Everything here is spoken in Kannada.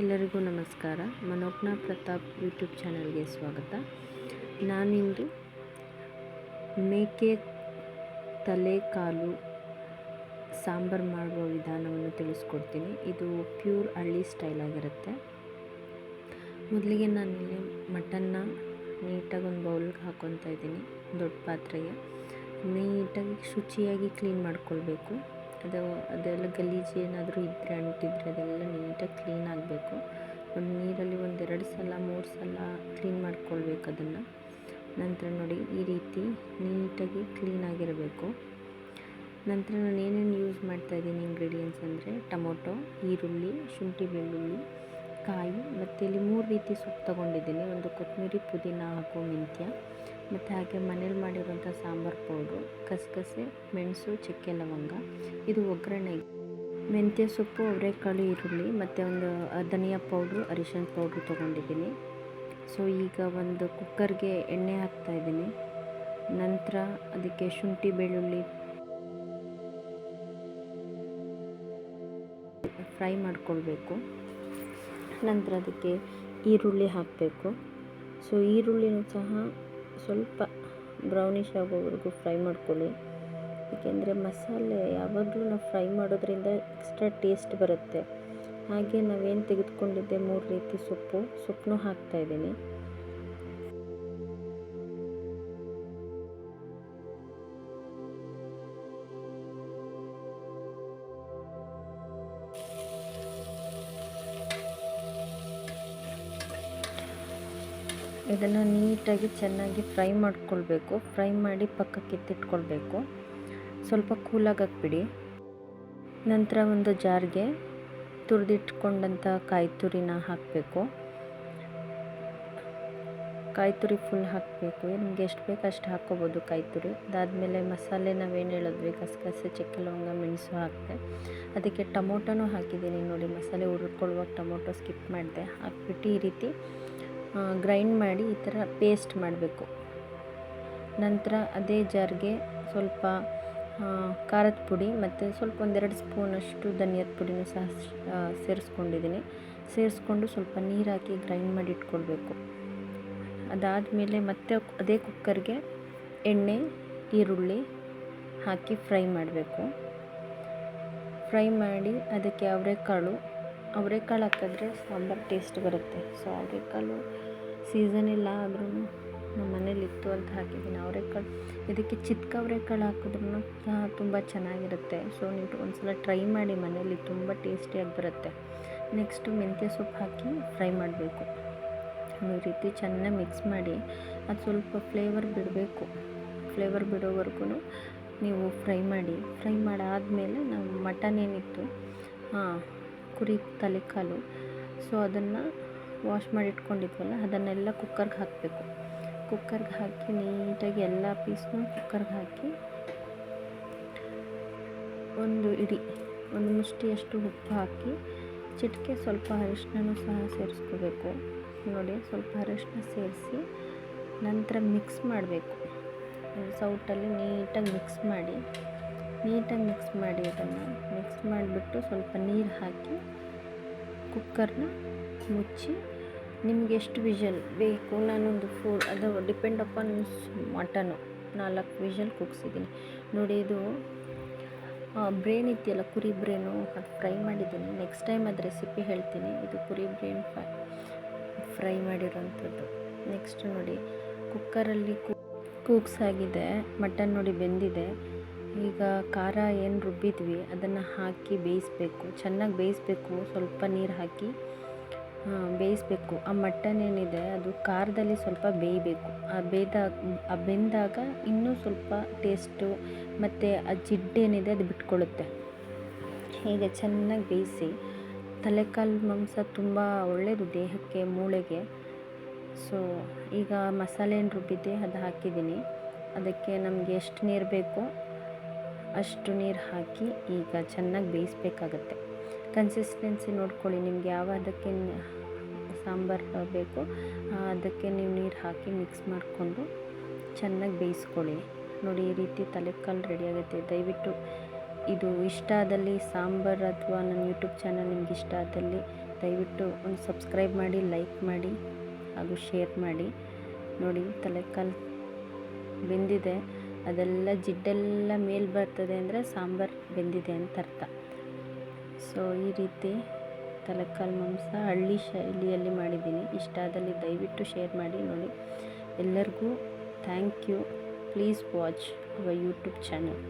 ಎಲ್ಲರಿಗೂ ನಮಸ್ಕಾರ. ಮನೋಜ್ಞ ಪ್ರತಾಪ್ ಯೂಟ್ಯೂಬ್ ಚಾನಲ್ಗೆ ಸ್ವಾಗತ. ನಾನಿಂದು ಮೇಕೆ ತಲೆ ಕಾಲು ಸಾಂಬಾರು ಮಾಡುವ ವಿಧಾನವನ್ನು ತಿಳಿಸ್ಕೊಡ್ತೀನಿ. ಇದು ಪ್ಯೂರ್ ಹಳ್ಳಿ ಸ್ಟೈಲ್ ಆಗಿರುತ್ತೆ. ಮೊದಲಿಗೆ ನಾನಿಲ್ಲಿ ಮಟನ್ನ ನೀಟಾಗಿ ಒಂದು ಬೌಲ್ಗೆ ಹಾಕ್ಕೊತಾ ಇದ್ದೀನಿ, ದೊಡ್ಡ ಪಾತ್ರೆಗೆ. ನೀಟಾಗಿ ಶುಚಿಯಾಗಿ ಕ್ಲೀನ್ ಮಾಡ್ಕೊಳ್ಬೇಕು. ಅದು ಅದೆಲ್ಲ ಗಲೀಜು ಏನಾದರೂ ಇದ್ದರೆ ಅಂಟಿದ್ರೆ ಅದೆಲ್ಲ ನೀಟಾಗಿ ಕ್ಲೀನ್ ಆಗಬೇಕು. ಒಂದು ನೀರಲ್ಲಿ ಒಂದೆರಡು ಸಲ, ಮೂರು ಸಲ ಕ್ಲೀನ್ ಮಾಡ್ಕೊಳ್ಬೇಕು ಅದನ್ನು. ನಂತರ ನೋಡಿ ಈ ರೀತಿ ನೀಟಾಗಿ ಕ್ಲೀನಾಗಿರಬೇಕು ನಂತರ ನಾನು ಏನೇನು ಯೂಸ್ ಮಾಡ್ತಾ ಇದ್ದೀನಿ ಇಂಗ್ರೀಡಿಯೆಂಟ್ಸ್ ಅಂದರೆ ಟೊಮೊಟೊ, ಈರುಳ್ಳಿ, ಶುಂಠಿ ಬೆಳ್ಳುಳ್ಳಿ, ಕಾಯಿ ಮತ್ತು ಇಲ್ಲಿ ಮೂರು ರೀತಿ ಸೊಪ್ಪು ತೊಗೊಂಡಿದ್ದೀನಿ. ಒಂದು ಕೊತ್ತಂಬರಿ ಪುದೀನ ಹಾಗೂ ಮೆಂತ್ಯ. ಮತ್ತು ಹಾಗೆ ಮನೇಲಿ ಮಾಡಿರುವಂಥ ಸಾಂಬಾರು ಪೌಡ್ರು ಗಸಗಸೆ ಮೆಣಸು, ಚಕ್ಕೆ ಲವಂಗ, ಇದು ಒಗ್ಗರಣೆ. ಮೆಂತ್ಯ ಸೊಪ್ಪು, ಅವರೆಕಾಳು, ಈರುಳ್ಳಿ ಮತ್ತು ಒಂದು ಧನಿಯಾ ಪೌಡ್ರು ಅರಿಶಿನ ಪೌಡ್ರು ತೊಗೊಂಡಿದ್ದೀನಿ. ಸೊ, ಈಗ ಒಂದು ಕುಕ್ಕರ್ಗೆ ಎಣ್ಣೆ ಹಾಕ್ತಾ ಇದ್ದೀನಿ. ನಂತರ ಅದಕ್ಕೆ ಶುಂಠಿ, ಬೆಳ್ಳುಳ್ಳಿ ಫ್ರೈ ಮಾಡ್ಕೊಳ್ಬೇಕು. ನಂತರ ಅದಕ್ಕೆ ಈರುಳ್ಳಿ ಹಾಕಬೇಕು. ಸೊ, ಈರುಳ್ಳಿನೂ ಸಹ ಸ್ವಲ್ಪ ಬ್ರೌನಿಷ್ ಆಗೋವರೆಗೂ ಫ್ರೈ ಮಾಡ್ಕೊಳ್ಳಿ. ಏಕೆಂದರೆ ಮಸಾಲೆ ಯಾವಾಗಲೂ ನಾವು ಫ್ರೈ ಮಾಡೋದ್ರಿಂದ ಎಕ್ಸ್ಟ್ರಾ ಟೇಸ್ಟ್ ಬರುತ್ತೆ. ಹಾಗೆ ನಾವೇನು ತೆಗೆದುಕೊಂಡಿದ್ದೆ ಮೂರು ರೀತಿ ಸೊಪ್ಪು. ಸೊಪ್ಪನ್ನು ಹಾಕ್ತಾಯಿದ್ದೀನಿ ಇದನ್ನು ನೀಟಾಗಿ ಚೆನ್ನಾಗಿ ಫ್ರೈ ಮಾಡ್ಕೊಳ್ಬೇಕು. ಫ್ರೈ ಮಾಡಿ ಪಕ್ಕಕ್ಕೆ ಎತ್ತಿಟ್ಕೊಳ್ಬೇಕು. ಸ್ವಲ್ಪ ಕೂಲಾಗಿ ಹಾಕ್ಬಿಡಿ. ನಂತರ ಒಂದು ಜಾರ್ಗೆ ತುರಿದಿಟ್ಕೊಂಡಂಥ ಕಾಯಿ ತುರಿನ ಹಾಕಬೇಕು. ಕಾಯಿ ತುರಿ ಫುಲ್ ಹಾಕಬೇಕು. ನಿಮ್ಗೆ ಎಷ್ಟು ಬೇಕು ಅಷ್ಟು ಹಾಕ್ಕೋಬೋದು ಕಾಯಿ ತುರಿ ಅದಾದಮೇಲೆ ಮಸಾಲೆ ನಾವೇನು ಹೇಳಿದ್ವಿ? ಗಸಗಸೆ, ಚಕ್ಕೆ ಲವಂಗ, ಮೆಣಸು ಹಾಕಿದೆ. ಅದಕ್ಕೆ ಟೊಮೊಟೊನೂ ಹಾಕಿದ್ದೀನಿ ನೋಡಿ. ಮಸಾಲೆ ಹುರ್ಕೊಳ್ಳುವಾಗ ಟೊಮೊಟೊ ಸ್ಕಿಪ್ ಮಾಡಿದೆ. ಹಾಕ್ಬಿಟ್ಟು ಈ ರೀತಿ ಗ್ರೈಂಡ್ ಮಾಡಿ ಈ ಥರ ಪೇಸ್ಟ್ ಮಾಡಬೇಕು. ನಂತರ ಅದೇ ಜಾರ್ಗೆ ಸ್ವಲ್ಪ ಖಾರದ ಪುಡಿ ಮತ್ತು ಸ್ವಲ್ಪ ಒಂದೆರಡು ಸ್ಪೂನಷ್ಟು ಧನಿಯದ ಪುಡಿನೂ ಸಹ ಸೇರಿಸ್ಕೊಂಡಿದ್ದೀನಿ. ಸೇರಿಸ್ಕೊಂಡು ಸ್ವಲ್ಪ ನೀರು ಹಾಕಿ ಗ್ರೈಂಡ್ ಮಾಡಿ ಇಟ್ಕೊಳ್ಬೇಕು. ಅದಾದಮೇಲೆ ಮತ್ತೆ ಅದೇ ಕುಕ್ಕರ್ಗೆ ಎಣ್ಣೆ, ಈರುಳ್ಳಿ ಹಾಕಿ ಫ್ರೈ ಮಾಡಬೇಕು. ಫ್ರೈ ಮಾಡಿ ಅದಕ್ಕೆ ಅವರೆಕಾಳು ಅವರೆಕಾಳು ಹಾಕಿದ್ರೆ ಸಾಂಬಾರು ಟೇಸ್ಟ್ ಬರುತ್ತೆ. ಸೊ ಅವರೆಕಾಳು ಸೀಸನ್ ಇಲ್ಲ ಆದ್ರೂ ನಮ್ಮ ಮನೇಲಿ ಇತ್ತು ಅಂತ ಹಾಕಿದ್ದೀನಿ ಅವರೆಕಾಳು. ಇದಕ್ಕೆ ಚಿಕ್ಕ ಅವರೆಕಾಳು ಹಾಕಿದ್ರೂ ಸಹ ತುಂಬ ಚೆನ್ನಾಗಿರುತ್ತೆ. ಸೊ ನೀವು ಒಂದು ಸಲ ಟ್ರೈ ಮಾಡಿ ಮನೇಲಿ, ತುಂಬ ಟೇಸ್ಟಿಯಾಗಿ ಬರುತ್ತೆ. ನೆಕ್ಸ್ಟು ಮೆಂತ್ಯ ಸೊಪ್ಪು ಹಾಕಿ ಫ್ರೈ ಮಾಡಬೇಕು. ಈ ರೀತಿ ಚೆನ್ನಾಗಿ ಮಿಕ್ಸ್ ಮಾಡಿ, ಅದು ಸ್ವಲ್ಪ ಫ್ಲೇವರ್ ಬಿಡಬೇಕು. ಫ್ಲೇವರ್ ಬಿಡೋವರೆಗೂ ನೀವು ಫ್ರೈ ಮಾಡಿ. ಫ್ರೈ ಮಾಡಾದಮೇಲೆ ನಾವು ಮಟನ್ ಏನಿತ್ತು ಹಾಂ ಕುರಿ ತಲೆಕಾಲು. ಸೊ ಅದನ್ನು ವಾಶ್ ಮಾಡಿ ಇಟ್ಕೊಂಡಿದ್ವಲ್ಲ ಅದನ್ನೆಲ್ಲ ಕುಕ್ಕರ್ಗೆ ಹಾಕಬೇಕು. ಕುಕ್ಕರ್ಗೆ ಹಾಕಿ ನೀಟಾಗಿ ಎಲ್ಲ ಪೀಸ್ನು ಕುಕ್ಕರ್ಗೆ ಹಾಕಿ ಒಂದು ಇಡಿ, ಒಂದು ಮುಷ್ಟಿಯಷ್ಟು ಉಪ್ಪು ಹಾಕಿ ಚಿಟಿಕೆ ಸ್ವಲ್ಪ ಅರಿಶಿನೂ ಸಹ ಸೇರಿಸ್ಕೋಬೇಕು. ನೋಡಿ, ಸ್ವಲ್ಪ ಅರಿಶಿನ ಸೇರಿಸಿ ನಂತರ ಮಿಕ್ಸ್ ಮಾಡಬೇಕು. ಸೌಟಲ್ಲಿ ನೀಟಾಗಿ ಮಿಕ್ಸ್ ಮಾಡಿ. ನೀಟಾಗಿ ಮಿಕ್ಸ್ ಮಾಡಿ ಅದನ್ನು. ಮಿಕ್ಸ್ ಮಾಡಿಬಿಟ್ಟು ಸ್ವಲ್ಪ ನೀರು ಹಾಕಿ ಕುಕ್ಕರ್ನ ಮುಚ್ಚಿ ನಿಮ್ಗೆ ಎಷ್ಟು ವಿಷಲ್ ಬೇಕು? ನಾನೊಂದು ಫೋರ್ ಅದು ಡಿಪೆಂಡ್ ಅಪಾನ್ ಮಟನು ನಾಲ್ಕು ವಿಷಲ್ ಕುಗ್ಸಿದ್ದೀನಿ ನೋಡಿ ಇದು ಬ್ರೇನ್ ಇದೆಯಲ್ಲ, ಕುರಿ ಬ್ರೇನು ಅದು ಫ್ರೈ ಮಾಡಿದ್ದೀನಿ. ನೆಕ್ಸ್ಟ್ ಟೈಮ್ ಅದು ರೆಸಿಪಿ ಹೇಳ್ತೀನಿ. ಇದು ಕುರಿ ಬ್ರೇನ್ ಫ್ರೈ ಫ್ರೈ ನೆಕ್ಸ್ಟ್ ನೋಡಿ ಕುಕ್ಕರಲ್ಲಿ ಕೂಗ್ಸಾಗಿದೆ ಮಟನ್ ನೋಡಿ ಬೆಂದಿದೆ. ಈಗ ಖಾರ ಏನು ರುಬ್ಬಿದ್ವಿ, ಅದನ್ನು ಹಾಕಿ ಬೇಯಿಸ್ಬೇಕು. ಚೆನ್ನಾಗಿ ಬೇಯಿಸ್ಬೇಕು, ಸ್ವಲ್ಪ ನೀರು ಹಾಕಿ ಬೇಯಿಸ್ಬೇಕು. ಆ ಮಟನ್ ಏನಿದೆ, ಅದು ಖಾರದಲ್ಲಿ ಸ್ವಲ್ಪ ಬೇಯಬೇಕು. ಆ ಬೇಯ್ದಾಗ ಆ ಬೆಂದಾಗ ಇನ್ನೂ ಸ್ವಲ್ಪ ಟೇಸ್ಟು ಮತ್ತು ಆ ಜಿಡ್ಡೇನಿದೆ ಅದು ಬಿಟ್ಕೊಳ್ಳುತ್ತೆ ಹೀಗೆ ಚೆನ್ನಾಗಿ ಬೇಯಿಸಿ, ತಲೆಕಾಲು ಮಾಂಸ ತುಂಬ ಒಳ್ಳೆಯದು ದೇಹಕ್ಕೆ, ಮೂಳೆಗೆ. ಸೊ ಈಗ ಮಸಾಲೆ ಏನು ರುಬ್ಬಿದ್ದೆ, ಅದು ಹಾಕಿದ್ದೀನಿ. ಅದಕ್ಕೆ ನಮಗೆ ಎಷ್ಟು ನೀರು ಬೇಕೋ? ಅಷ್ಟು ನೀರು ಹಾಕಿ ಈಗ ಚೆನ್ನಾಗಿ ಬೇಯಿಸ್ಬೇಕಾಗತ್ತೆ. ಕನ್ಸಿಸ್ಟೆನ್ಸಿ ನೋಡ್ಕೊಳ್ಳಿ, ನಿಮ್ಗೆ ಯಾವ ಅದಕ್ಕೆ ಸಾಂಬಾರು ಬೇಕು ಅದಕ್ಕೆ ನೀವು ನೀರು ಹಾಕಿ ಮಿಕ್ಸ್ ಮಾಡಿಕೊಂಡು ಚೆನ್ನಾಗಿ ಬೇಯಿಸ್ಕೊಳ್ಳಿ. ನೋಡಿ, ಈ ರೀತಿ ತಲೆಕಾಲು ರೆಡಿ ಆಗುತ್ತೆ. ದಯವಿಟ್ಟು ಇದು ಇಷ್ಟ ಆದಲ್ಲಿ ಸಾಂಬಾರು ಅಥವಾ ನನ್ನ ಯೂಟ್ಯೂಬ್ ಚಾನಲ್ ನಿಮ್ಗೆ ಇಷ್ಟ ಆದಲ್ಲಿ ದಯವಿಟ್ಟು ಒಂದು ಸಬ್ಸ್ಕ್ರೈಬ್ ಮಾಡಿ ಲೈಕ್ ಮಾಡಿ ಹಾಗೂ ಶೇರ್ ಮಾಡಿ. ನೋಡಿ, ತಲೆಕಾಲು ಬೆಂದಿದೆ. ಅದೆಲ್ಲ ಜಿಡ್ಡೆಲ್ಲ ಮೇಲೆ ಬರ್ತದೆ ಅಂದರೆ ಸಾಂಬಾರು ಬೆಂದಿದೆ ಅಂತ ಅರ್ಥ. ಸೊ ಈ ರೀತಿ ತಲೆಕಾಲು ಮಾಂಸ ಹಳ್ಳಿ ಶೈಲಿಯಲ್ಲಿ ಮಾಡಿದ್ದೀನಿ. ಇಷ್ಟ ಆದಲ್ಲಿ ದಯವಿಟ್ಟು ಶೇರ್ ಮಾಡಿ, ನೋಡಿ. ಎಲ್ಲರಿಗೂ thank you please watch our YouTube channel